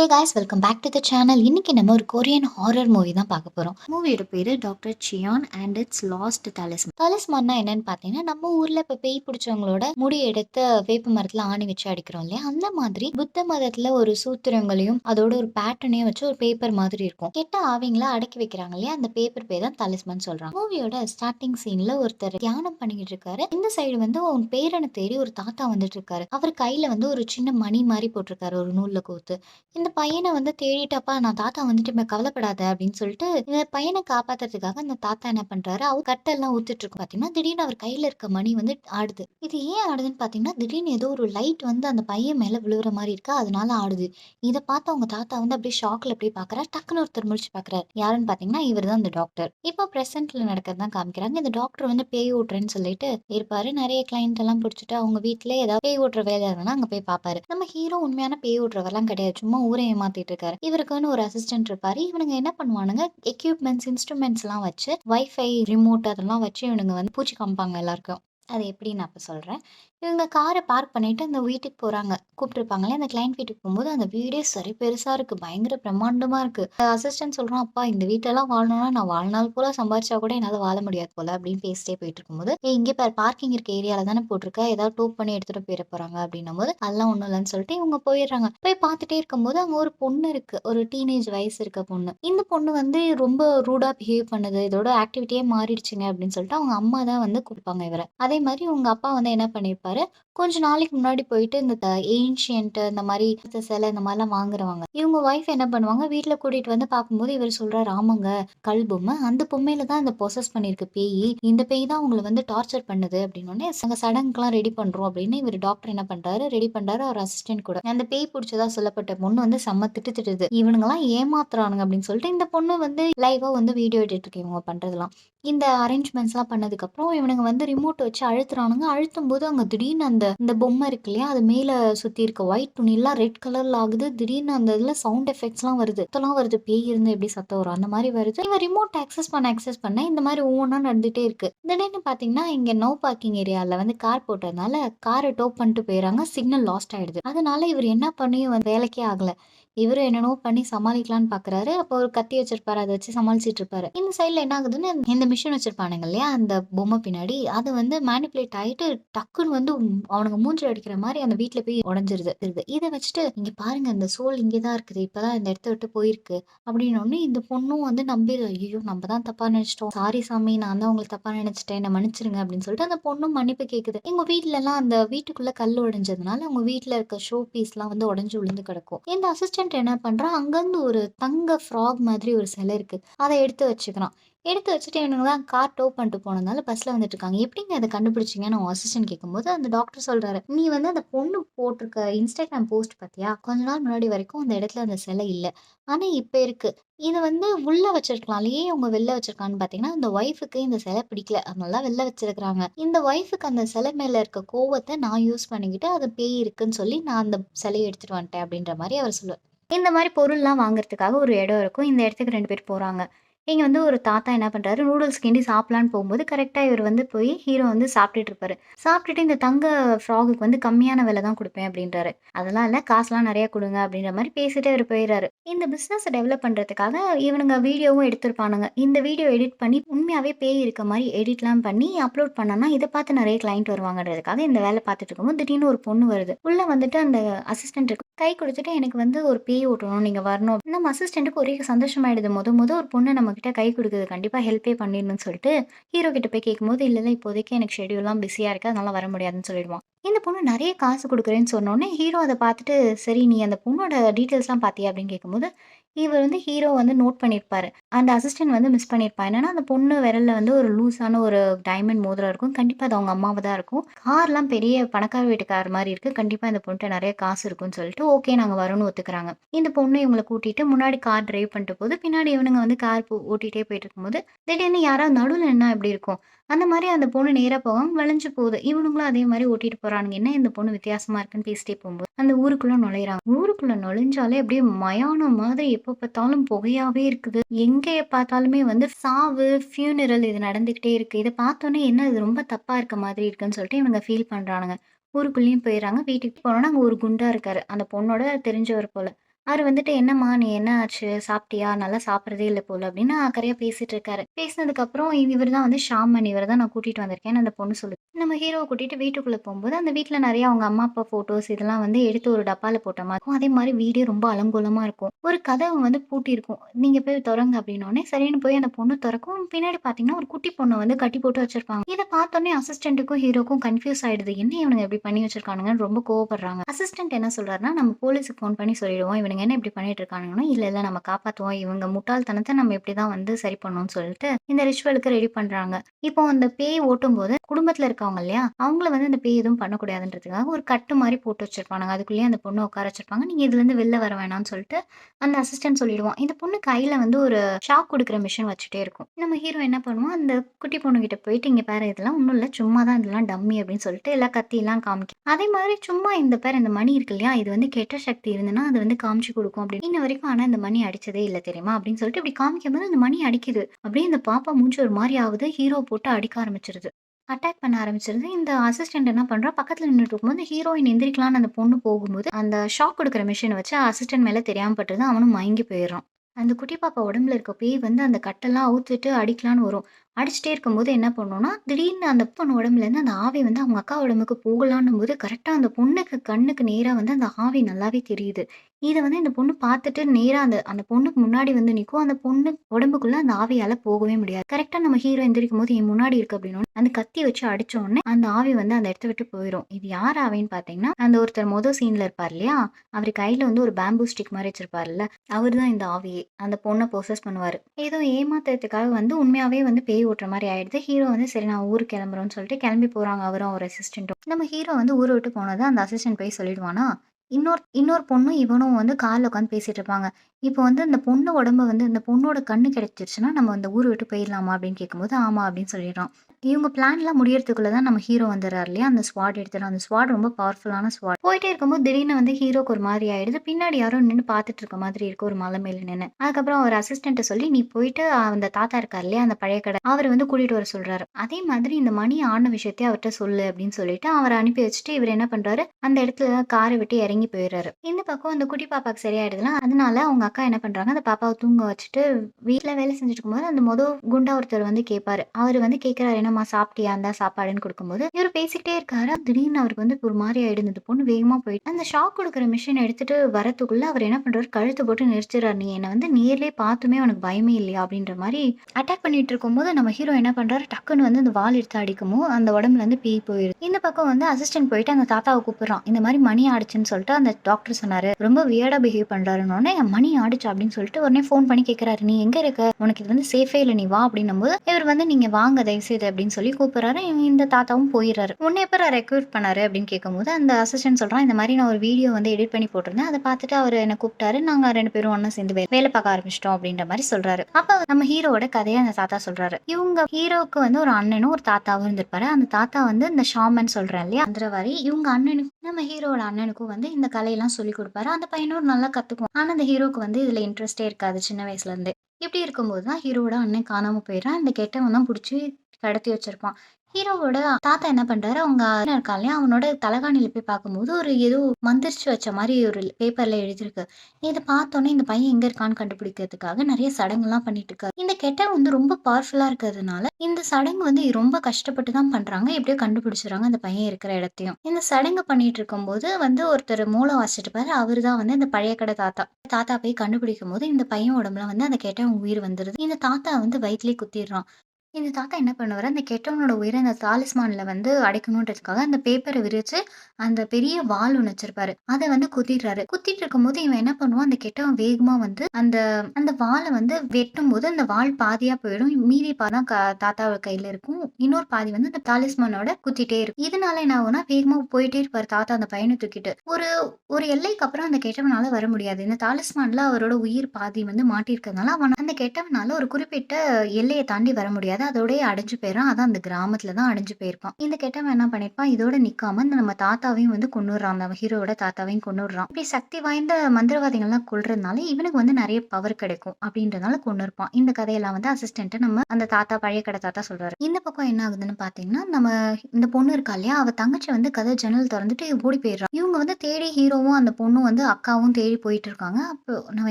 Hey guys welcome back to the channel இன்னைக்கு நம்ம ஒரு கொரியன் ஹாரர் மூவி தான் பார்க்க போகிறோம் மூவியோட பேர் doctor Cheon and its lost talisman தாலிஸ்மான்னா என்னன்னு பார்த்தீங்கன்னா நம்ம ஊரில் இப்போ பேய் பிடிச்சவங்களோட முடி எடுத்து வேப்ப மரத்தில் ஆணி வச்சு அடிக்கிறோம் இல்லையா? அந்த மாதிரி புத்த மதத்தில் ஒரு சூத்திரங்களையும் அதோட ஒரு பேட்டர்னையும் வச்சு ஒரு பேப்பர் மாதிரி இருக்கும். கெட்ட ஆவிங்கள அடக்கி வைக்கிறாங்க இல்லையா? அந்த பேப்பர் பேர் தான் தாலிஸ்மான் சொல்கிறாங்க மூவியோட ஸ்டார்டிங் சீனில் ஒருத்தர் தியானம் பண்ணிக்கிட்டு இருக்காரு. இந்த சைடு வந்து உன் பேரனை தேடி ஒரு தாத்தா வந்துட்டு இருக்காரு. அவர் கையில் வந்து ஒரு சின்ன மணி மாதிரி போட்டிருக்காரு ஒரு நூலில் கோத்து. இந்த பையனை வந்து தேடிட்டப்பா நான் தாத்தா வந்துட்டு கவலைப்படாத அப்படின்னு சொல்லிட்டு இந்த பையனை காப்பாத்துறதுக்காக அந்த தாத்தா என்ன பண்றாரு? அவர் கட்டெல்லாம் ஊத்துட்டு இருக்கும் பாத்தீங்கன்னா திடீர்னு அவர் கையில இருக்க மணி வந்து ஆடுது. இது ஏன் ஆடுதுன்னு பாத்தீங்கன்னா திடீர்னு ஏதோ ஒரு லைட் வந்து அந்த பையன் மேல விழுவுற மாதிரி இருக்கா. அதனால ஆடுது. இதை பார்த்து அவங்க தாத்தா வந்து அப்படியே ஷாக்ல அப்படியே பாக்குறாரு. டக்குன்னு ஒருத்தர் முடிச்சு பாக்குறாரு. யாருன்னு பாத்தீங்கன்னா இவர் தான் அந்த டாக்டர் இப்போ பிரசன்ட்ல நடக்கிறதான் காமிக்கிறாங்க. இந்த டாக்டர் வந்து பேய் ஓட்டுறேன்னு சொல்லிட்டு இருப்பாரு. நிறைய கிளைண்ட் எல்லாம் பிடிச்சிட்டு அவங்க வீட்டுல ஏதாவது பேய் ஓட்டுற வேலை இருந்தா அங்க போய் பாப்பாரு. நம்ம ஹீரோ உண்மையான பேய் ஓட்டுறவெல்லாம் கிடையாது. சும்மா ஊரை ஏமாத்திட்டு இருக்காரு இவருக்குன்னு ஒரு அசிஸ்டன்ட் இருப்பாரு. இவனுங்க என்ன பண்ணுவானுங்க? எக்யூப்மெண்ட்ஸ் இன்ஸ்ட்ருமெண்ட்ஸ் எல்லாம் வச்சு வைஃபை ரிமோட் அதெல்லாம் வச்சு இவனுங்க வந்து பூச்சி காமிப்பாங்க எல்லாருக்கும். அது எப்படி நான் இப்போ சொல்கிறேன் இவங்க காரை பார்க் பண்ணிட்டு அந்த வீட்டுக்கு போகிறாங்க கூப்பிட்டுருப்பாங்களே அந்த கிளைண்ட் வீட்டுக்கு போகும்போது அந்த வீடே சரி பெருசாக இருக்குது பயங்கர பிரம்மாண்டமாக இருக்குது அசிஸ்டன்ட் சொல்கிறான் அப்பா இந்த வீட்டெல்லாம் வாழணும்னா நான் வாழ்நாள் போல சம்பாரிச்சா கூட என்னால் வாழ முடியாது போல அப்படின்னு பேசிட்டே போயிட்டு இருக்கும்போது ஏ இங்கே பார் பார்க்கிங் இருக்க ஏரியாவில் தானே போட்டிருக்கா? ஏதாவது டூப் பண்ணி எடுத்துகிட்டு போயிட போகிறாங்க அப்படின்னும் போது அதெல்லாம் ஒன்றும் இல்லைன்னு சொல்லிட்டு இவங்க போயிடுறாங்க. போய் பார்த்துட்டே இருக்கும்போது அங்கே ஒரு பொண்ணு இருக்குது ஒரு டீனேஜ் வயசு இருக்க பொண்ணு. இந்த பொண்ணு வந்து ரொம்ப ரூடாக பிஹேவ் பண்ணுது. இதோட ஆக்டிவிட்டியே மாறிடுச்சுங்க அப்படின்னு சொல்லிட்டு அவங்க அம்மா தான் வந்து கொடுப்பாங்க இவரை. அதே மாதிரி உங்க அப்பா வந்து என்ன பண்ணியிருப்பாரு கொஞ்ச நாளைக்கு முன்னாடி போயிட்டு இந்த ஏன்ஷியன்ட் இந்த மாதிரி சிலை இந்த மாதிரிலாம் வாங்குறவங்க. இவங்க ஒய்ஃப் என்ன பண்ணுவாங்க? வீட்டில் கூட்டிட்டு வந்து பார்க்கும்போது இவர் சொல்றாரு ஆமாங்க கல் பொம்மை அந்த பொம்மையில தான் இந்த ப்ரொசஸ் பண்ணியிருக்கு பேய் இந்த பேய் தான் உங்களை வந்து டார்ச்சர் பண்ணுது அப்படின்னு அங்கே சடங்குலாம் ரெடி பண்றோம் அப்படின்னு இவர் டாக்டர் என்ன பண்றாரு? ரெடி பண்றாரு அவர் அசிஸ்டன்ட் கூட. அந்த பேய் பிடிச்சதா சொல்லப்பட்ட பொண்ணு வந்து செம்ம திட்டு திட்டுது. இவனுங்கெல்லாம் ஏமாத்துறானுங்க அப்படின்னு சொல்லிட்டு இந்த பொண்ணு வந்து லைவா வந்து வீடியோ எடுத்துட்டு இருக்கு இவங்க பண்றதெல்லாம். இந்த அரேஞ்ச்மெண்ட்ஸ்லாம் பண்ணதுக்கப்புறம் இவனுங்க வந்து ரிமோட் வச்சு அழுத்துறானுங்க. அழுத்தும் போது அங்கே திடீர்னு அந்த இந்த பொம்மை இருக்கு இல்லையா அது மேலே சுற்றி இருக்க ஒயிட் துணிலாம் ரெட் கலரில் ஆகுது. திடீர்னு அந்த இதில் சவுண்ட் எஃபெக்ட்ஸ்லாம் வருது. இதெல்லாம் வருது பேய் இருந்து எப்படி சத்தம் வரும்? அந்த மாதிரி வருது. இவன் ரிமோட் ஆக்சஸ் பண்ண ஆக்சஸ் பண்ண இந்த மாதிரி ஒவ்வொன்றா நடந்துகிட்டே இருக்கு. திடீர்னு பார்த்தீங்கன்னா இங்கே நோ பார்க்கிங் ஏரியாவில் வந்து கார் போட்டதுனால காரை டோப் பண்ணிட்டு போயிடறாங்க சிக்னல் லாஸ்ட் ஆயிடுது. அதனால இவர் என்ன பண்ணியும் வந்து வேலைக்கே ஆகலை. இவரும் என்னென்னோ பண்ணி சமாளிக்கலாம்னு பாக்குறாரு. அப்போ ஒரு கத்தி வச்சிருப்பாரு அதை வச்சு சமாளிச்சிட்டு இருப்பாரு இந்த சைட்ல என்ன ஆகுதுன்னு இந்த மிஷின் வச்சிருப்பானுங்க இல்லையா அந்த பொம்மை பின்னாடி அது வந்து மேனிப்புலேட் ஆயிட்டு டக்குன்னு வந்து அவனுங்க மூஞ்சில் அடிக்கிற மாதிரி அந்த வீட்டுல போய் உடஞ்சிருது. இதை வச்சுட்டு இங்க பாருங்க இந்த சோல் இங்கேதான் இருக்குது. இப்பதான் இந்த இடத்த விட்டு போயிருக்கு. அப்படின்னு இந்த பொண்ணும் வந்து நம்பிடு ஐயோ நம்ம தான் தப்பா நினைச்சிட்டோம். சாரி சாமி நான் தான் உங்களுக்கு தப்பா நினைச்சிட்டேன். என்ன மன்னிச்சிருங்க. அப்படின்னு சொல்லிட்டு அந்த பொண்ணும் மன்னிப்பு கேக்குது. எங்க வீட்டுல எல்லாம் அந்த வீட்டுக்குள்ள கல் உடைஞ்சதுனால அவங்க வீட்டுல இருக்க ஷோ பீஸ் எல்லாம் வந்து உடஞ்சு விழுந்து கிடக்கும். இந்த அசிஸ்டன்ட் அசிஸ்டன்ட் என்ன பண்ணுறான் அங்கேருந்து ஒரு தங்க ஃப்ராக் மாதிரி ஒரு சிலை இருக்குது அதை எடுத்து வச்சுக்கிறான். எடுத்து வச்சுட்டு இவனுங்க தான் கார் டோ பண்ணிட்டு போனதுனால பஸ்ஸில் வந்துட்டு இருக்காங்க. எப்படிங்க அதை கண்டுபிடிச்சிங்கன்னு அவன் அசிஸ்டன்ட் கேட்கும்போது அந்த டாக்டர் சொல்கிறாரு நீ வந்து அந்த பொண்ணு போட்டிருக்க இன்ஸ்டாகிராம் போஸ்ட் பார்த்தியா கொஞ்ச நாள் முன்னாடி வரைக்கும் அந்த இடத்துல அந்த சிலை இல்லை. ஆனால் இப்போ இருக்குது இதை வந்து உள்ளே வச்சிருக்கலாம். இல்லையே அவங்க வெளில வச்சிருக்கான்னு பார்த்தீங்கன்னா அந்த ஒய்ஃபுக்கு இந்த சிலை பிடிக்கல. அதனால வெளில வச்சிருக்கிறாங்க. இந்த ஒய்ஃபுக்கு அந்த சிலை மேலே இருக்க கோவத்தை நான் யூஸ் பண்ணிக்கிட்டு அது பேய் இருக்குன்னு சொல்லி நான் அந்த சிலையை எடுத்துகிட்டு வந்துட்டேன் அப்படின்ற மாதிரி அவர் சொல்லுவார். இந்த மாதிரி பொருள்லாம் வாங்குறதுக்காக ஒரு இடம் இருக்கும். இந்த இடத்துக்கு ரெண்டு பேர் போகிறாங்க இங்கே வந்து ஒரு தாத்தா என்ன பண்ணுறாரு நூடுல்ஸ் கிண்டி சாப்பிட்லான்னு போகும்போது கரெக்டாக இவர் வந்து போய் ஹீரோ வந்து சாப்பிட்டுட்டு இருப்பாரு. சாப்பிட்டுட்டு இந்த தங்க ஃப்ராகுக்கு வந்து கம்மியான விலை தான் கொடுப்பேன் அப்படின்றாரு. அதெல்லாம் இல்லை காசுலாம் நிறையா கொடுங்க அப்படின்ற மாதிரி பேசிட்டு அவர் போயிடுறாரு. இந்த பிஸ்னஸை டெவலப் பண்ணுறதுக்காக இவனுங்க வீடியோவும் எடுத்திருப்பானுங்க. இந்த வீடியோ எடிட் பண்ணி உண்மையாகவே பேய் இருக்க மாதிரி எடிட்லாம் பண்ணி அப்லோட் பண்ணனா இதை பார்த்து நிறைய கிளைண்ட் வருவாங்கன்றதுக்காக இந்த வேலை பார்த்துட்டு இருக்கும்போது திடீர்னு ஒரு பொண்ணு வருது. உள்ளே வந்துட்டு அந்த அசிஸ்டன்ட் கை கொடுத்துட்டு எனக்கு வந்து ஒரு பேய் ஓட்டணும் நீங்கள் வரணும். நம்ம அசிஸ்டண்ட்டுக்கு ஒரே சந்தோஷமாயிடுது. முத முத ஒரு பொண்ணு நம்ம நம்மக்கிட்ட கை கொடுக்குது. கண்டிப்பாக ஹெல்ப்பே பண்ணிடணும்னு சொல்லிட்டு ஹீரோ கிட்ட போய் கேட்கும்போது இல்லை இல்லை இப்போதைக்கு எனக்கு ஷெடியூல்லாம் பிஸியாக இருக்குது அதனால வர முடியாதுன்னு சொல்லிடுவான். இந்த பொண்ணு நிறைய காசு கொடுக்குறேன்னு சொன்னோன்னே ஹீரோ அதை பார்த்துட்டு சரி நீ அந்த பொண்ணோட டீட்டெயில்ஸ்லாம் பார்த்தியா? அப்படின்னு கேட்கும்போது இவர் வந்து ஹீரோ வந்து நோட் பண்ணியிருப்பாரு அந்த அசிஸ்டன்ட் வந்து மிஸ் பண்ணியிருப்பா என்னன்னா அந்த பொண்ணு விரலில் வந்து ஒரு லூஸான ஒரு டைமண்ட் மோதிரம் இருக்கும். கண்டிப்பாக அது அவங்க அம்மாவை தான் இருக்கும். கார்லாம் பெரிய பணக்கார வீட்டுக்கார மாதிரி இருக்குது கண்டிப்பாக இந்த பொண்ணுகிட்ட நிறைய காசு இருக்குன்னு சொல்லிட்டு ஓகே நாங்கள் வரணும்னு ஒத்துக்கிறாங்க. இந்த பொண்ணு இவங்களை கூட்டிட்டு முன்னாடி கார் டிரைவ் பண்ணிட்டு போது பின்னாடி இவனுங்க வந்து கார் ஓட்டிகிட்டே போயிட்டு இருக்கும்போது திடீர்னு யாராவது நடுவில் என்ன எப்படி இருக்கும்? அந்த மாதிரி அந்த பொண்ணு நேராக போகாமல் வளைஞ்சு போகுது. இவனுங்களும் அதே மாதிரி ஓட்டிட்டு போறானுங்க. என்ன இந்த பொண்ணு வித்தியாசமா இருக்குன்னு பேசிட்டே போகும்போது அந்த ஊருக்குள்ள நுழையிறாங்க. ஊருக்குள்ள நுழைஞ்சாலே அப்படியே மயானம் மாதிரி எப்போ பார்த்தாலும் புகையாவே இருக்குது. எங்கே பார்த்தாலுமே வந்து சாவு ஃபியூனரல் இது நடந்துகிட்டே இருக்கு. இதை பார்த்தோன்னே என்ன இது ரொம்ப தப்பா இருக்க மாதிரி இருக்குன்னு சொல்லிட்டு இவங்க ஃபீல் பண்றானுங்க. ஊருக்குள்ளேயும் போயிடுறாங்க. வீட்டுக்கு போனோன்னா அங்கே ஒரு குண்டா இருக்காரு. அந்த பொண்ணோட தெரிஞ்சவர் போல. அவர் வந்துட்டு, "என்னம்மா நீ என்ன ஆச்சு? சாப்பிட்டியா? நல்லா சாப்பிட்றதே இல்லை போல" அப்படின்னு அக்கறையா பேசிட்டு இருக்காரு. பேசினதுக்கப்புறம் இவர் தான் வந்து ஷாமன். இவர் தான் நான் கூட்டிட்டு வந்திருக்கேன்னு அந்த பொண்ணு சொல்லுது. நம்ம ஹீரோ கூட்டிட்டு வீட்டுக்குள்ள போகும்போது அந்த வீட்டில் நிறைய அவங்க அம்மா, அப்பா ஃபோட்டோஸ் இதெல்லாம் வந்து எடுத்து ஒரு டப்பால போட்ட மாதிரி இருக்கும். அதே மாதிரி வீடே ரொம்ப அலங்கோலமா இருக்கும். ஒரு கதவு வந்து பூட்டி இருக்கும் "நீங்க போய் திறங்க அப்படின்னோடனே சரின்னு போய் அந்த பொண்ணு திறக்கும் பின்னாடி பார்த்தீங்கன்னா, ஒரு குட்டி பொண்ணை வந்து கட்டி போட்டு வச்சிருப்பாங்க. இதை பார்த்தோன்னே அசிஸ்டன்ட்டுக்கும், ஹீரோக்கும் கன்ஃப்யூஸ் ஆயிடுது. என்ன இவனுங்க இப்படி பண்ணி வச்சிருக்கானுங்கன்னு ரொம்ப கோவப்படுறாங்க. அசிஸ்டன்ட் என்ன சொல்றாருன்னா, "நம்ம போலீஸுக்கு ஃபோன் பண்ணி சொல்லிடுவோம். இவனுங்க என்ன இப்படி பண்ணிட்டு இருக்கானுங்கன்னா" "இல்ல, இல்ல நம்ம காப்பாத்துவோம். இவங்க முட்டாள்தனத்தை நம்ம இப்படிதான் வந்து சரி பண்ணணும்னு" சொல்லிட்டு இந்த ரிச்சுவலுக்கு ரெடி பண்றாங்க. இப்போ அந்த பேய் ஓட்டும்போது, குடும்பத்துல இருக்கவங்க இல்லையா? அவங்கள வந்து அந்த பேய் எதுவும் பண்ணக்கூடாதுன்றதுக்காக ஒரு கட்டு மாதிரி போட்டு வச்சிருப்பாங்க அதுக்குள்ளேயே அந்த பொண்ணு உட்கார வச்சிருப்பாங்க. "நீங்க இதுலருந்து வெளில வர வேணாம்னு" சொல்லிட்டு அந்த அசிஸ்டன்ட் சொல்லிடுவான். இந்த பொண்ணு கையில வந்து ஒரு ஷாக் கொடுக்குற மிஷின் வச்சுட்டே இருக்கும். நம்ம ஹீரோ என்ன பண்ணுவோம் அந்த குட்டி பொண்ணுகிட்ட போயிட்டு, "இங்க பாரு இதெல்லாம் ஒண்ணும் இல்ல. சும்மா தான் இதெல்லாம் டம்மி" அப்படின்னு சொல்லிட்டு எல்லா கத்தியெல்லாம் காமிக்கும். அதே மாதிரி சும்மா இந்த பேர் இந்த மணி இருக்கு இல்லையா? இது வந்து கெட்ட சக்தி இருந்ததுன்னா அது வந்து காமிச்சு கொடுக்கும் அப்படின்னு. "இன்ன வரைக்கும் ஆனா இந்த மணி அடிச்சதே இல்ல தெரியுமா?" அப்படின்னு சொல்லிட்டு இப்படி காமிக்கும்போது அந்த மணி அடிக்குது. அப்படியே இந்த பாப்பா மூஞ்சி ஒரு மாதிரி ஆகுது ஹீரோ போட்டு அடிக்க ஆரம்பிச்சிருது அட்டாக் பண்ண ஆரம்பிச்சிருது இந்த அசிஸ்டன்ட் என்ன பண்றா, பக்கத்துல நின்றுட்டு இருக்கும்போது ஹீரோயின் எந்திரிக்கலான்னு அந்த பொண்ணு போகும்போது, அந்த ஷாக் கொடுக்குற மிஷினை வச்சு அசிஸ்டன்ட் மேல தெரியாம பட்டுருது. அவனும் மயங்கி போயிடுறான் அந்த குட்டி பாப்பா உடம்புல இருக்க பேய் வந்து அந்த கட்டெல்லாம் அவுத்துட்டு அடிக்கலான்னு வரும். அடிச்சுட்டே இருக்கும்போது என்ன பண்ணும்னா, திடீர்னு அந்த பொண்ணு உடம்புலேருந்து அந்த ஆவி வந்து அவங்க அக்கா உடம்புக்கு போகலான்னும்போது, கரெக்டாக அந்த பொண்ணுக்கு கண்ணுக்கு நேரா வந்து அந்த ஆவி நல்லாவே தெரியுது. இத வந்து இந்த பொண்ணு பார்த்துட்டு நேரா அந்த அந்த பொண்ணுக்கு முன்னாடி வந்து நிற்கும் அந்த பொண்ணு உடம்புக்குள்ள அந்த ஆவியால போகவே முடியாது. கரெக்டாக நம்ம ஹீரோ எந்திரிக்கும்போது, "என் முன்னாடி இருக்கு" அப்படின்னு அந்த கத்தி வச்சு அடிச்ச உடனே அந்த ஆவி வந்து அந்த இடத்த விட்டு போயிரும். இது யார் ஆவின்னு பார்த்தீங்கன்னா, அந்த ஒருத்தர் மொதல் சீன்ல இருப்பார் இல்லையா? அவர் கையில வந்து ஒரு பேம்பூ ஸ்டிக் மாதிரி வச்சிருப்பார்ல, அவர் தான் இந்த ஆவியே. அந்த பொண்ணை ப்ரோசஸ் பண்ணுவாரு. ஏதோ ஏமாத்துறதுக்காக வந்து உண்மையாவே வந்து பேய் ஓட்டுற மாதிரி ஆயிடுது. ஹீரோ வந்து, "சரி நான் ஊருக்கு கிளம்புறோம்னு" சொல்லிட்டு கிளம்பி போறாங்க அவரும் அவர் அசிஸ்டண்ட்டும் நம்ம ஹீரோ வந்து ஊரை விட்டு போனது அந்த அசிஸ்டன்ட் போய் சொல்லிடுவானா, இன்னொரு இன்னொரு பொண்ணும் இவனும் வந்து காலில் உட்காந்து பேசிட்டு இருப்பாங்க. இப்போ வந்து அந்த பொண்ணு உடம்பு வந்து அந்த பொண்ணோட கண்ணு கிடைச்சிருச்சுன்னா, நம்ம அந்த ஊர் விட்டு போயிடலாமா அப்படின்னு கேட்கும்போது, ஆமா அப்படின்னு சொல்லிடுறான். இவங்க பிளான்லாம் முடியறதுக்குள்ள தான் நம்ம ஹீரோ வந்துடுறார் இல்லையா? அந்த ஸ்வாட் எடுத்துடும் அந்த ஸ்வாட் ரொம்ப பவர்ஃபுல்லான ஸ்வாட். போயிட்டே இருக்கும்போது திடீர்னு வந்து ஹீரோக்கு ஒரு மாதிரி ஆயிடுது. பின்னாடி யாரோ நின்று பார்த்துட்டு இருக்க மாதிரி இருக்கு ஒரு மலை மேல நின்று அதுக்கப்புறம் அவர் அசிஸ்டண்ட்டை சொல்லி, "நீ போயிட்டு அந்த தாத்தா இருக்கார் இல்லையா? அந்த பழைய கடை, அவர் வந்து கூட்டிட்டு வர சொல்றாரு. அதே மாதிரி இந்த மணி ஆன விஷயத்தையும் அவர்கிட்ட சொல்லு" அப்படின்னு சொல்லிட்டு அவரை அனுப்பி வச்சுட்டு, இவர் என்ன பண்றாரு, அந்த இடத்துல காரை விட்டு இறங்கி போயிடுறாரு இந்த பக்கம் அந்த குட்டி பாப்பாக்கு சரியாயிடுதுல, அதனால அவங்க அக்கா என்ன பண்றாங்க, அந்த பாப்பாவை தூங்க வச்சுட்டு வீட்டில் வேலை செஞ்சுட்டு இருக்கும்போது, அந்த மொதல் குண்டா ஒருத்தர் வந்து கேட்பாரு. அவர் வந்து கேட்கிறாரு, "என்னம்மா சாப்பிட்டியா? இருந்தா சாப்பாடுன்னு" கொடுக்கும்போது இவர் பேசிக்கிட்டே இருக்காரு. திடீர்னு அவருக்கு வந்து ஒரு மாதிரி ஆயிடுந்தது பொண்ணு வேகமா போயிட்டு அந்த ஷாக் கொடுக்குற மிஷின் எடுத்துட்டு வரத்துக்குள்ள அவர் என்ன பண்றாரு, கழுத்து போட்டு நெரிச்சிடறாரு "நீ என்ன வந்து நேர்லயே பார்த்துமே உனக்கு பயமே இல்லையா?" அப்படின்ற மாதிரி அட்டாக் பண்ணிட்டு இருக்கும்போது, நம்ம ஹீரோ என்ன பண்றாரு, டக்குன்னு வந்து அந்த வால் எடுத்து அடிக்கமோ அந்த உடம்புல இருந்து பேய் போயிடுது இந்த பக்கம் வந்து அசிஸ்டன்ட் போயிட்டு அந்த தாத்தாவை கூப்பிடுறான். இந்த மாதிரி மணி ஆடுச்சுன்னு சொல்லிட்டு அந்த டாக்டர் சொன்னாரு. ரொம்ப வியர்டா பிஹேவ் பண்றாருன்னோனே, "மணி ஆடுச்சா?" அப்படின்னு சொல்லிட்டு உடனே ஃபோன் பண்ணி கேட்கிறாரு. "நீ எங்க இருக்க? உனக்கு இது வந்து சேஃபே இல்ல. நீ வா" அப்படின்னும்போது, இவர் வந்து, "நீங்க வாங்க தயவு செய்து அப்படின்னு சொல்லி கூப்பிடுறாரு. இந்த தாத்தாவும் போயிடுறாரு "உன்ன எப்பட்றா ரெக்ரூட் பண்ணாரு?" அப்படின்னு கேட்கும்போது, அந்த அசிஸ்டன்ட் சொல்றான், "இந்த மாதிரி நான் ஒரு வீடியோ வந்து எடிட் பண்ணி போட்டிருந்தேன். அதை பார்த்துட்டு அவர் என்ன கூப்பிட்டாரு. நாங்க ரெண்டு பேரும் ஒண்ணா சேர்ந்து வேலை பார்க்க ஆரம்பிச்சிட்டோம் அப்படின்ற மாதிரி சொல்றாரு. அப்ப நம்ம ஹீரோவோட கதையை அந்த தாத்தா சொல்றாரு. இவங்க ஹீரோவுக்கு வந்து ஒரு அண்ணனும், ஒரு தாத்தாவும் இருந்திருப்பாரு. அந்த தாத்தா வந்து இந்த ஷாமன் சொல்றேன் இல்லையா? மந்திரவாதி. இவங்க அண்ணனுக்கு நம்ம ஹீரோவோட அண்ணனுக்கும் வந்து இந்த கலையெல்லாம் சொல்லிக் கொடுப்பாரு அந்த பையனும் நல்லா கற்றுக்கும் ஆனா அந்த ஹீரோவுக்கு வந்து இதுல இன்ட்ரெஸ்ட்டே இருக்காது சின்ன வயசுலேருந்தே இப்படி இருக்கும்போது தான் ஹீரோவோட அண்ணன் காணாம போயிடுறான். அந்த கெட்டவன் தான் புடிச்சு கடத்தி வச்சிருப்பான். ஹீரோவோட தாத்தா என்ன பண்றாரு, அவங்க அண்ணன் இருக்கான் இல்லையா? அவனோட தலகாணியில போய் பார்க்கும்போது, ஒரு ஏதோ மந்திரிச்சு வச்ச மாதிரி ஒரு பேப்பர்ல எழுதியிருக்கு. இத பார்த்தோன்னே இந்த பையன் எங்க இருக்கான்னு கண்டுபிடிக்கிறதுக்காக நிறைய சடங்குலாம் பண்ணிட்டு இருக்காரு. இந்த கெட்டவன் வந்து ரொம்ப பவர்ஃபுல்லா இருக்கிறதுனால, இந்த சடங்கு வந்து ரொம்ப கஷ்டப்பட்டு தான் பண்றாங்க. எப்படியோ கண்டுபிடிச்சிடுறாங்க அந்த பையன் இருக்கிற இடத்தையும். இந்த சடங்கு பண்ணிட்டு இருக்கும்போது வந்து ஒருத்தர் மூலம் வாசிட்டு பாரு அவர் தான் வந்து இந்த பழைய கடை தாத்தா. தாத்தா போய் கண்டுபிடிக்கும்போது, இந்த பையன் உடம்புல வந்து அந்த கெட்ட உயிர் வந்துருது. இந்த தாத்தா வந்து வயிற்றுலேயே குத்திடுறான். இந்த தாத்தா என்ன பண்ணுவாரு, அந்த கெட்டவனோட உயிர அந்த தாலிஸ்மான்ல வந்து அடைக்கணுன்றதுக்காக அந்த பேப்பர விரிச்சு, அந்த பெரிய வால் ஒண்ணு வச்சிருப்பாரு. அத வந்து குத்திடுறாரு. குத்திட்டு இருக்கும்போது இவன் என்ன பண்ணுவான், அந்த கெட்டவன் வேகமா வந்து அந்த அந்த வாலை வந்து வெட்டும்போது அந்த வால் பாதியா போயிடும். மீதி பாதி க தாத்தா கையில இருக்கும். இன்னொரு பாதி வந்து அந்த தாலிஸ்மானோட குத்திட்டே இருக்கும். இதனால என்ன ஆகும்னா, வேகமா போயிட்டே இருப்பாரு தாத்தா அந்த பையன தூக்கிட்டு. ஒரு ஒரு எல்லைக்கு அப்புறம் அந்த கெட்டவனால வர முடியாது. இந்த தாலிஸ்மான்ல அவரோட உயிர் பாதி வந்து மாட்டியிருக்கிறதுனால, அவன் அந்த கெட்டவனால ஒரு குறிப்பிட்ட எல்லைய தாண்டி வர முடியாது. கிடையாது. அதோடய அடைஞ்சு போயிடுறான். அதான் அந்த கிராமத்துல தான் அடைஞ்சு போயிருப்பான். இந்த கெட்டவன் என்ன பண்ணிருப்பான் இதோட நிக்காம இந்த நம்ம தாத்தாவையும் வந்து கொன்னுடுறான். அந்த ஹீரோட தாத்தாவையும் கொண்டுடுறான் இப்படி சக்தி வாய்ந்த மந்திரவாதிகள்லாம் கொள்றதுனால இவனுக்கு வந்து நிறைய பவர் கிடைக்கும் அப்படின்றதுனால கொன்னுருப்பான். இந்த கதையெல்லாம் வந்து அசிஸ்டன்ட் நம்ம அந்த தாத்தா பழைய கடை தாத்தா சொல்றாரு. இந்த பக்கம் என்ன ஆகுதுன்னு பார்த்தீங்கன்னா, நம்ம இந்த பொண்ணு இருக்கா இல்லையா, அவ தங்கச்சி வந்து கதை ஜன்னல் திறந்துட்டு ஓடி போயிடுறான் இவங்க வந்து தேடி ஹீரோவும், அந்த பொண்ணும் வந்து அக்காவும் தேடி போயிட்டு இருக்காங்க. அப்போ நம்ம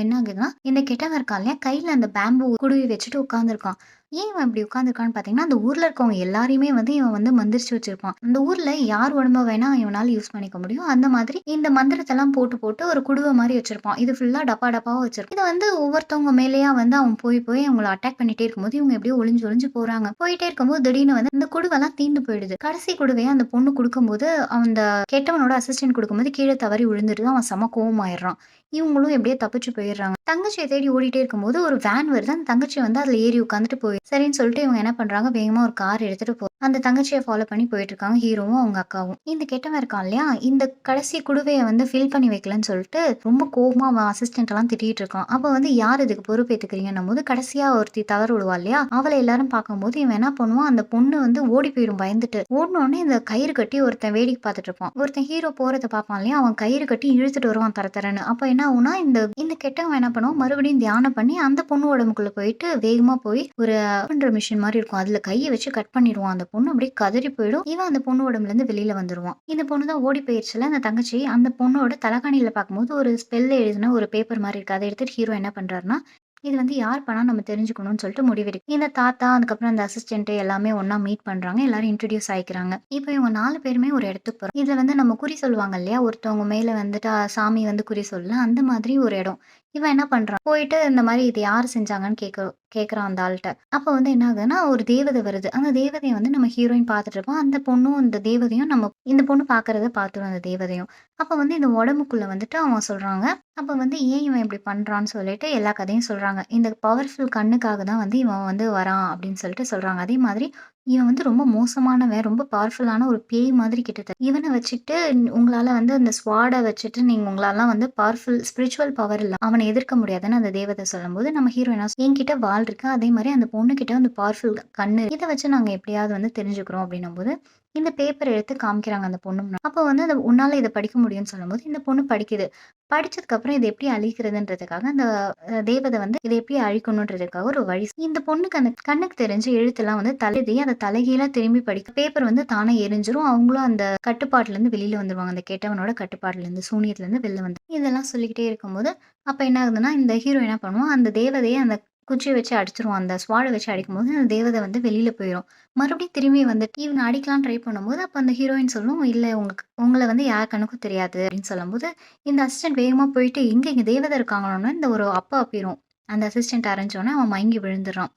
என்ன ஆகுதுன்னா, இந்த கெட்டவன் இருக்கா இல்லையா, கையில அந்த பேம்பு குடுவி வச்சுட்டு உட்கார்ந்துருக்கான். ஏன் இவன் இப்படி உட்காந்துருக்கான்னு பார்த்தீங்கன்னா, அந்த ஊரில் இருக்கவங்க எல்லாரையுமே வந்து இவன் வந்து மந்திரிச்சு வச்சிருப்பான். அந்த ஊரில் யார் உடம்ப வேணா இவனால் யூஸ் பண்ணிக்க முடியும். அந்த மாதிரி இந்த மந்திரத்தெல்லாம் போட்டு, போட்டு ஒரு குடுவை மாதிரி வச்சிருப்பான். இது ஃபுல்லாக டப்பா டப்பாவும் வச்சிருப்பான். இது வந்து ஒவ்வொருத்தவங்க மேலேயா வந்து அவன் போய், போய் அவங்கள அட்டாக் பண்ணிட்டே இருக்கும்போது, இவங்க எப்படியோ ஒளிஞ்சு, ஒளிஞ்சு போறாங்க. போயிட்டே இருக்கும்போது திடீர்னு வந்து அந்த குடுவெல்லாம் தீர்ந்து போயிடுது. கடைசி குடுவையை அந்த பொண்ணு கொடுக்கும்போது அந்த கெட்டவனோட அசிஸ்டன்ட் கொடுக்கும்போது கீழே தவறி விழுந்துட்டு அவன் செம கோவமாயிடுறான். இவங்களும் எப்படியோ தப்பிச்சு போயிடுறாங்க. தங்கச்சியை தேடி ஓடிட்டே இருக்கும்போது ஒரு வேன் வருது. அந்த தங்கச்சி வந்து அதுல ஏறி உட்காந்துட்டு போய் சரின்னு சொல்லிட்டு இவங்க என்ன பண்றாங்க, வேகமா ஒரு கார் எடுத்துட்டு போ அந்த தங்கச்சியை ஃபாலோ பண்ணி போயிட்டு இருக்காங்க ஹீரோவும், அவங்க அக்காவும். இந்த கெட்டவன் இருக்கான் இல்லையா, இந்த கடைசி குடுவையை வந்து ஃபில் பண்ணி வைக்கலன்னு சொல்லிட்டு ரொம்ப கோபமாக அவன் அசிஸ்டன்ட் எல்லாம் திட்டிட்டு இருக்கான். அப்ப வந்து யார் இதுக்கு பொறுப்பேத்துக்கிறீங்கன்னும்போது, கடைசியா ஒருத்தி தவறு விடுவா இல்லையா, அவளை எல்லாரும் பார்க்கும்போது இவன் என்ன பண்ணுவான், அந்த பொண்ணு வந்து ஓடி போயிடும் பயந்துட்டு. ஓடுனோனே இந்த கயிறு கட்டி ஒருத்தன் வேடிக்கை பார்த்துட்டு இருப்பான். ஒருத்தன் ஹீரோ போகிறத பார்ப்பான் இல்லையா, அவன் கயிறு கட்டி இழுத்துட்டு வருவான் தர தரன்னு. அப்ப என்ன ஆகும்னா, இந்த இந்த கெட்டவன் என்ன பண்ணுவான், மறுபடியும் தியானம் பண்ணி அந்த பொண்ணு உடம்புக்குள்ள போயிட்டு வேகமா போய் ஒரு பண்ற மிஷின் மாதிரி இருக்கும். அதுல கையை வச்சு கட் பண்ணிடுவான். அந்த பொண்ணு அப்படியே கதறி போயிடும். இவன் அந்த பொண்ணு உடம்புல இருந்து வெளியில வந்துருவான். இந்த பொண்ணு தான் ஓடி போயிருச்சுல, அந்த தங்கச்சி அந்த பொண்ணோட தலகாணியில பார்க்கும்போது ஒரு ஸ்பெல் எழுதின ஒரு பேப்பர் மாதிரி இருக்கு. அதை எடுத்துட்டு ஹீரோ என்ன பண்றாருன்னா, இது வந்து யார் பண்ணா நம்ம தெரிஞ்சுக்கணும்னு சொல்லிட்டு முடிவெடுக்கு இந்த தாத்தா, அதுக்கப்புறம் அந்த அசிஸ்டன்ட் எல்லாமே ஒண்ணா மீட் பண்றாங்க. எல்லாரும் இன்ட்ரடியூஸ் ஆயிக்கிறாங்க. இப்ப இவங்க நாலு பேருமே ஒரு இடத்துக்கு போறோம். இதுல வந்து நம்ம குறி சொல்லுவாங்க இல்லையா, ஒருத்தவங்க மேல வந்துட்டு சாமி வந்து குறி சொல்லல அந்த மாதிரி ஒரு இடம். இவன் என்ன பண்றான், போயிட்டு இந்த மாதிரி இது யார் செஞ்சாங்கன்னு கேட்க கேட்குறான் அந்த ஆள்கிட்ட அப்ப வந்து என்ன ஆகுதுன்னா, ஒரு தேவதை வருது. அந்த தேவதையை வந்து நம்ம ஹீரோயின் பார்த்துட்டு இருப்போம். அந்த பொண்ணும் இந்த தேவதையும் நம்ம இந்த பொண்ணு பார்க்கறத பார்த்துரும் அந்த தேவதையும். அப்ப வந்து இந்த உடம்புக்குள்ள வந்துட்டு அவன் சொல்றாங்க. அப்ப வந்து ஏன் இவன் இப்படி பண்றான்னு சொல்லிட்டு எல்லா கதையும் சொல்றாங்க. இந்த பவர்ஃபுல் கண்ணுக்காக தான் வந்து இவன் வந்து வரான் அப்படின்னு சொல்லிட்டு சொல்றாங்க. அதே மாதிரி இவன் வந்து ரொம்ப மோசமானவன். ரொம்ப பவர்ஃபுல்லான ஒரு பேய் மாதிரி கிட்டத்தட்ட. இவனை வச்சுட்டு உங்களால வந்து அந்த ஸ்வாடை வச்சுட்டு நீங்க உங்களாலாம் வந்து பவர்ஃபுல் ஸ்பிரிச்சுவல் பவர் இல்லை அவனை எதிர்க்க முடியாதுன்னு அந்த தேவதை சொல்லும்போது, நம்ம ஹீரோயினா என்கிட்ட வாள் இருக்கு. அதே மாதிரி அந்த பொண்ணுக்கிட்ட வந்து பவர்ஃபுல் கண்ணு இதை வச்சு நாங்க எப்படியாவது வந்து தெரிஞ்சுக்கிறோம் அப்படின்னும் போது இந்த பேப்பர் எடுத்து காமிக்கிறாங்க அந்த பொண்ணு அப்போ வந்து அந்த உன்னால இதை படிக்க முடியும்னு சொல்லும்போது, இந்த பொண்ணு படிக்குது. படிச்சதுக்கு அப்புறம் இதை எப்படி அழிக்கிறதுன்றதுக்காக அந்த தேவதை வந்து இதை எப்படி அழிக்கணுன்றதுக்காக ஒரு வழி இந்த பொண்ணுக்கு அந்த கண்ணுக்கு தெரிஞ்ச எழுத்துலாம் வந்து தலைதி அதை தலைகீழா திரும்பி படிக்க பேப்பர் வந்து தானே எரிஞ்சிரும். அவங்களும் அந்த கட்டுப்பாட்டுல இருந்து வெளியில வந்துருவாங்க. அந்த கெட்டவனோட சூனியத்துல இருந்து வெளில வந்து இதெல்லாம் சொல்லிக்கிட்டே இருக்கும்போது, அப்ப என்ன ஆகுதுன்னா, இந்த ஹீரோ என்ன பண்ணுவோம் அந்த தேவதையை அந்த குச்சியை வச்சு அடிச்சுருவான். அந்த ஸ்வாடை வச்சு அடிக்கும்போது, அந்த தேவதை வந்து வெளியில போயிடும் மறுபடியும் திரும்பி வந்துட்டு இவனை அடிக்கலாம் ட்ரை பண்ணும்போது, அப்போ அந்த ஹீரோயின் சொல்லும், இல்லை உங்களுக்கு உங்களை வந்து யார் கணக்கும் தெரியாது" அப்படின்னு சொல்லும்போது, இந்த அசிஸ்டன்ட் வேகமாக போயிட்டு, இங்கே இங்கே தேவதை இருக்காங்கன்னோனே, இந்த ஒரு அப்பா போயிடும் அந்த அசிஸ்டன்ட் அரைஞ்சோன்னே அவன் மயங்கி விழுந்துடுறான்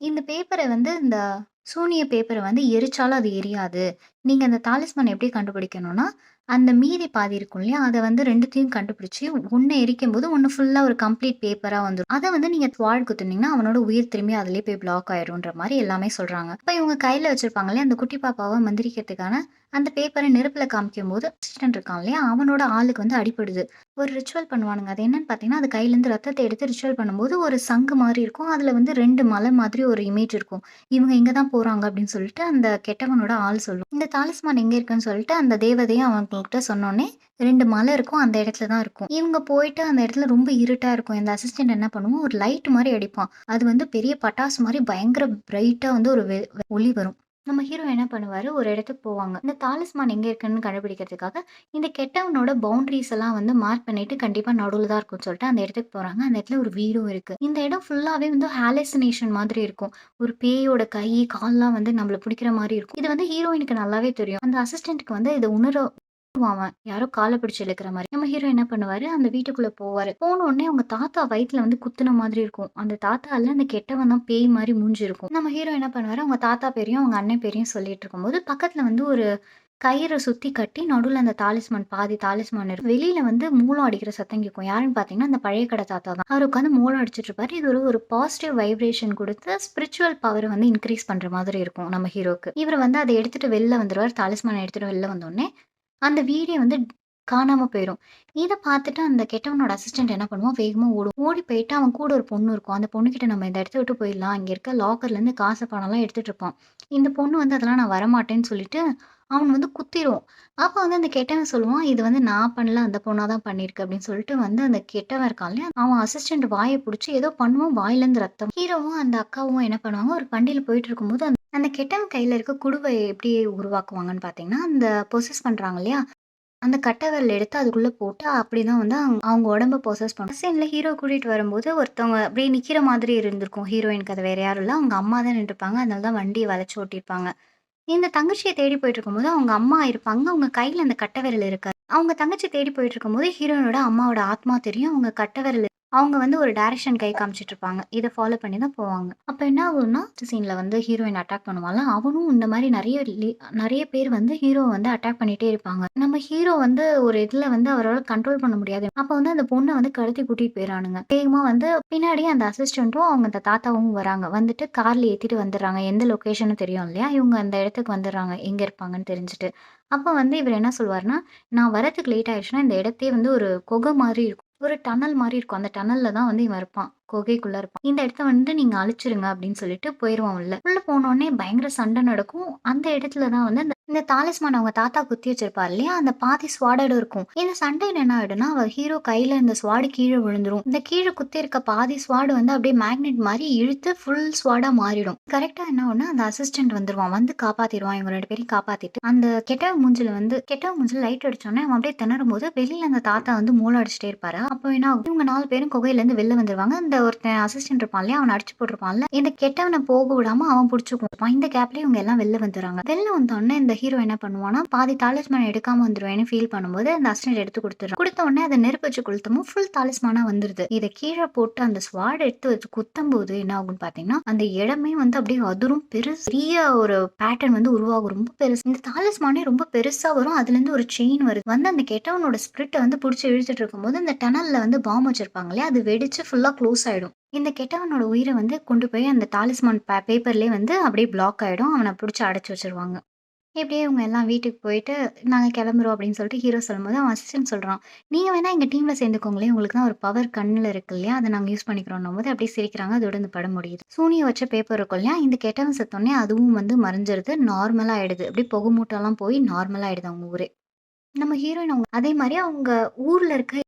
இந்த பேப்பரை வந்து இந்த சூனிய பேப்பரை வந்து எரிச்சாலும் அது எரியாது. நீங்கள் அந்த தாலிஸ்மான் எப்படி கண்டுபிடிக்கணும்னா, அந்த மீதி பாதி இருக்கும் இல்லையா, அதை வந்து ரெண்டுத்தையும் கண்டுபிடிச்சி ஒன்று எரிக்கும் போது ஒன்று ஃபுல்லாக ஒரு கம்ப்ளீட் பேப்பராக வந்துடும் அதை வந்து நீங்கள் ஸ்வாட் குத்துனீங்கன்னா, அவனோட உயிர் திரும்பி அதிலே போய் பிளாக் ஆயிரும்ன்ற மாதிரி எல்லாமே சொல்கிறாங்க இப்போ இவங்க கையில் வச்சிருப்பாங்க இல்லையா, அந்த குட்டி பாப்பாவை மந்திரிக்கிறதுக்கான அந்த பேப்பரை நெருப்பில் காமிக்கும் காமிக்கும்போது, அசிஸ்டன்ட் இருக்கான் இல்லையா, அவனோட ஆளுக்கு வந்து அடிபடுது. ஒரு ரிச்சுவல் பண்ணுவானுங்க. அது என்னன்னு பார்த்தீங்கன்னா, அது கையிலேருந்து ரத்தத்தை எடுத்து ரிச்சுவல் பண்ணும்போது, ஒரு சங்கு மாதிரி இருக்கும். அதில் வந்து ரெண்டு மலை மாதிரி ஒரு இமேஜ் இருக்கும். இவங்க இங்கே தான் போகிறாங்க அப்படின்னு சொல்லிட்டு அந்த கெட்டவனோட ஆள் சொல்லும். இந்த தாலிஸ்மான் எங்க இருக்குன்னு சொல்லிட்டு அந்த தேவதையும் அவங்கள்ட்ட சொன்னோன்னே ரெண்டு மலை இருக்கும். அந்த இடத்துல தான் இருக்கும். இவங்க போயிட்டு அந்த இடத்துல ரொம்ப இருட்டா இருக்கும். இந்த அசிஸ்டன்ட் என்ன பண்ணுவோம் ஒரு லைட் மாதிரி அடிப்பான். அது வந்து பெரிய பட்டாசு மாதிரி பயங்கர பிரைட்டா வந்து ஒரு வெ ஒளி வரும். நம்ம ஹீரோ என்ன பண்ணுவாரு, ஒரு இடத்துக்கு போவாங்க. இந்த தாலிஸ்மான் எங்க இருக்குன்னு கண்டுபிடிக்கிறதுக்காக, இந்த கெட்டவனோட பவுண்டரிஸ் எல்லாம் வந்து மார்க் பண்ணிட்டு, கண்டிப்பா நடுவில் தான் இருக்கும்னு சொல்லிட்டு அந்த இடத்துக்கு போறாங்க. அந்த இடத்துல ஒரு வீடும் இருக்கு. இந்த இடம் ஃபுல்லாவே வந்து ஹாலுசினேஷன் மாதிரி இருக்கும். ஒரு பேயோட கை, கால்லாம் வந்து நம்மள பிடிக்கிற மாதிரி இருக்கும். இது வந்து ஹீரோயினுக்கு நல்லாவே தெரியும். அந்த அசிஸ்டன்ட்க்கு வந்து இதை உணர அவன் யாரோ காலை பிடிச்சு இழுக்கிற மாதிரி நம்ம ஹீரோ என்ன பண்ணுவாரு, அந்த வீட்டுக்குள்ள போவாரு. போன உடனே அவங்க தாத்தா வயிற்றுல வந்து குத்துன மாதிரி இருக்கும். அந்த தாத்தால அந்த கெட்டவன் தான் பேய் மாதிரி மூஞ்சி இருக்கும். நம்ம ஹீரோ என்ன பண்ணுவாரு, அவங்க தாத்தா பேரையும், அவங்க அண்ணன் பேரையும் சொல்லிட்டு இருக்கும்போது, பக்கத்துல வந்து ஒரு கயிறை சுத்தி கட்டி நடுவுல அந்த தாலிஸ்மான் பாதி தாலிஸ்மான் இருக்கும். வெளியில வந்து மூலம் அடிக்கிற சத்தம் கேட்கும். யாருன்னு பார்த்தீங்கன்னா, அந்த பழைய கடை தாத்தா தான். அவர் உட்காந்து மூலம் அடிச்சிட்டு இருப்பாரு. இது ஒரு ஒரு பாசிட்டிவ் வைப்ரேஷன் கொடுத்து ஸ்பிரிச்சுவல் பவர் வந்து இன்க்ரீஸ் பண்ற மாதிரி இருக்கும் நம்ம ஹீரோக்கு. இவர் வந்து அதை எடுத்துட்டு வெளில வந்துருவார் தாலிஸ்மான் எடுத்துட்டு வெளில வந்தோடனே அந்த வீடே வந்து காணாம போயிடும் இதை பார்த்துட்டு அந்த கெட்டவனோட அசிஸ்டன்ட் என்ன பண்ணுவான், வேகமாக ஓடும். ஓடி போயிட்டு அவன் கூட ஒரு பொண்ணு இருக்கும். அந்த பொண்ணுகிட்ட நம்ம இந்த இடத்த விட்டு போயிடலாம். இங்கே இருக்க லாக்கர்லேருந்து காசு, பணம்லாம் எடுத்துட்டு இருப்பான். இந்த பொண்ணு வந்து அதெல்லாம் நான் வரமாட்டேன்னு சொல்லிட்டு, அவன் வந்து குத்திடுவோம் அப்போ வந்து அந்த கெட்டவன் சொல்லுவான், "இது வந்து நான் பண்ணல. அந்த பொண்ணா தான் பண்ணியிருக்கு." அப்படின்னு சொல்லிட்டு வந்து அந்த கெட்டவன் இருக்கான் இல்லையா, அவன் அசிஸ்டன்ட் வாயை பிடிச்சி ஏதோ பண்ணுவோம் வாயிலேருந்து ரத்தம். ஹீரோவும் அந்த அக்காவும் என்ன பண்ணுவாங்க, ஒரு வண்டியில போயிட்டு இருக்கும்போது, அந்த அந்த கெட்டவன் கையில இருக்க குடுவை எப்படி உருவாக்குவாங்கன்னு பார்த்தீங்கன்னா, அந்த பொசஸ் பண்றாங்க இல்லையா, அந்த கட்டை விரல் எடுத்து அதுக்குள்ளே போட்டு அப்படி தான் வந்து அவங்க அவங்க உடம்ப ப்ரொசஸ் பண்ணும். சீனில் ஹீரோ கூட்டிகிட்டு வரும்போது ஒருத்தவங்க அப்படியே நிற்கிற மாதிரி இருந்திருக்கும். ஹீரோயினுக்கு அது வேறு யாரும் இல்லை அவங்க அம்மா தான் நின்றுருப்பாங்க. அதனால தான் வண்டியை வளைச்சி ஓட்டியிருப்பாங்க. இந்த தங்கச்சியை தேடி போயிட்டு இருக்கும்போது அவங்க அம்மா இருப்பாங்க. அவங்க கையில் அந்த கட்டை விரல் இருக்காது. அவங்க தங்கச்சி தேடி போயிட்டு இருக்கும்போது ஹீரோயினோட அம்மாவோட ஆத்மா தெரியும். அவங்க கட்டை விரல் அவங்க வந்து ஒரு டைரக்ஷன் கை காமிச்சிட்டு இருப்பாங்க. இதை ஃபாலோ பண்ணி தான் போவாங்க. அப்போ என்ன ஆகும்னா, சீனில் வந்து ஹீரோயின் அட்டாக் பண்ணுவான்ல, அவனும் இந்த மாதிரி நிறைய நிறைய பேர் வந்து ஹீரோவை வந்து அட்டாக் பண்ணிட்டே இருப்பாங்க. நம்ம ஹீரோ வந்து ஒரு இதில் வந்து அவரால் கண்ட்ரோல் பண்ண முடியாது. அப்போ வந்து அந்த பொண்ணை வந்து கடத்தி கூட்டிட்டு போயிறானுங்க. வேகமாக வந்து பின்னாடியே அந்த அசிஸ்டண்ட்டும் அவங்க அந்த தாத்தாவும் வராங்க. வந்துட்டு கார்ல ஏற்றிட்டு வந்துடுறாங்க எந்த லொக்கேஷனும் தெரியும் இல்லையா? இவங்க அந்த இடத்துக்கு வந்துடுறாங்க எங்கே இருப்பாங்கன்னு தெரிஞ்சுட்டு. அப்போ வந்து இவர் என்ன சொல்வாருன்னா, "நான் வரத்துக்கு லேட் ஆயிடுச்சுன்னா, இந்த இடத்தையே வந்து ஒரு கொகை மாதிரி இருக்கும். ஒரு டனல் மாரி இருக்கும். அந்த டனலில் தான் வந்து இவன் இருப்பான். குகைக்குள்ள இருப்பான். இந்த இடத்த வந்து நீங்க அழிச்சிருங்க." அப்படின்னு சொல்லிட்டு போயிருவோம் உள்ள. உள்ள போனோடனே பயங்கர சண்டை நடக்கும். அந்த இடத்துல தான் வந்து இந்த தாலிஸ்மான் அவங்க தாத்தா குத்தி வச்சிருப்பார் இல்லையா, அந்த பாதி ஸ்வாடோட இருக்கும். இந்த சண்டை என்ன ஆயிடும்னா, அவர் ஹீரோ கையில இந்த ஸ்வாடு கீழே விழுந்துரும். இந்த கீழே குத்தி இருக்க பாதி ஸ்வாடு வந்து அப்படியே மேக்னெட் மாதிரி இழுத்து ஃபுல் ஸ்வாடா மாறிடும். கரெக்டா என்ன ஒண்ணு அந்த அசிஸ்டன்ட் வந்துருவான். வந்து காப்பாத்திடுவான் இவங்க ரெண்டு பேரையும் காப்பாத்திட்டு, அந்த கெட்ட மூஞ்சில வந்து கெட்ட மூஞ்சில லைட் அடிச்சோனே அவன் அப்படியே திணறும்போது, வெளியில அந்த தாத்தா வந்து மூளை அடிச்சுட்டே இருப்பாரு அப்போ என்ன இவங்க நாலு பேரும் குகையில இருந்து வெளில வந்துருவாங்க. அந்த ஒருத்தன் அசிஸ்டன்ட் இருப்பான் இல்லையா, அவனை அடிச்சு போட்டுருப்பான்ல, இந்த கெட்டவனை போக விடாம அவன் புடிச்சுக்குவான். இந்த கேப்லயே இவங்க எல்லாம் வெளில வந்துடுறாங்க வெளில வந்தோனே இந்த ஹீரோ என்ன பண்ணுவான்னா, பாதி தாலிஸ்மான் எடுக்காம வந்துருவேன்னு ஃபீல் பண்ணும்போது, அந்த அசிஸ்டன்ட் எடுத்து குடுத்துடுறான். குடுத்த உடனே அதை நெருப்பு வச்சு ஃபுல் தாலிஸ்மானா வந்துருது. இதை கீழே போட்டு அந்த ஸ்வாட் எடுத்து வச்சு குத்தம்போது என்ன ஆகும்னு பாத்தீங்கன்னா அந்த இடமே வந்து அப்படியே அதுரும் பெருசு பெரிய ஒரு பேட்டர்ன் வந்து உருவாகும். ரொம்ப பெருசு. இந்த தாலிஸ்மானே ரொம்ப பெருசா வரும். அதுல இருந்து ஒரு செயின் வருது. வந்து அந்த கெட்டவனோட ஸ்பிரிட்டை வந்து புடிச்சு இழுத்துட்டு இருக்கும்போது, அந்த டனல்ல வந்து பாம் வச்சிருப்பாங்களே அது வெடிச்சு ஃபுல்லா க்ளோஸ் ஆயிடும். இந்த கெட்டவனோட உயிரை வந்து கொண்டு போய் அந்த தாலிஸ்மான் பே பேப்பர்லேயே வந்து அப்படியே பிளாக் ஆகிடும் அவனை பிடிச்சி அடைச்சி வச்சுருவாங்க. இப்படியே இவங்க எல்லாம் வீட்டுக்கு போயிட்டு, நாங்கள் கிளம்புறோம்." அப்படின்னு சொல்லிட்டு ஹீரோ சொல்லும்போது, அவன் அசிஸ்டன்ட் சொல்கிறான் "நீங்க வேணால் எங்கள் டீமில் சேர்ந்துக்கோங்களேன். உங்களுக்கு தான் ஒரு பவர் கண்ணில் இருக்கு இல்லையா, அதை நாங்கள் யூஸ் பண்ணிக்கிறோன்னும்போது" அப்படியே சிரிக்கிறாங்க. அதோட இந்த படம் முடியுது. சூனியை வச்ச பேப்பர் இருக்கும் இல்லையா, இந்த கெட்டவன் செத்தோடனே அதுவும் வந்து மறைஞ்சிருது. நார்மலாக ஆகிடுது அப்படியே புகை மூட்டெல்லாம் போய் நார்மலாக ஆகிடுது அவங்க ஊரே. நம்ம ஹீரோயின் அவங்க அதே மாதிரி அவங்க ஊரில் இருக்க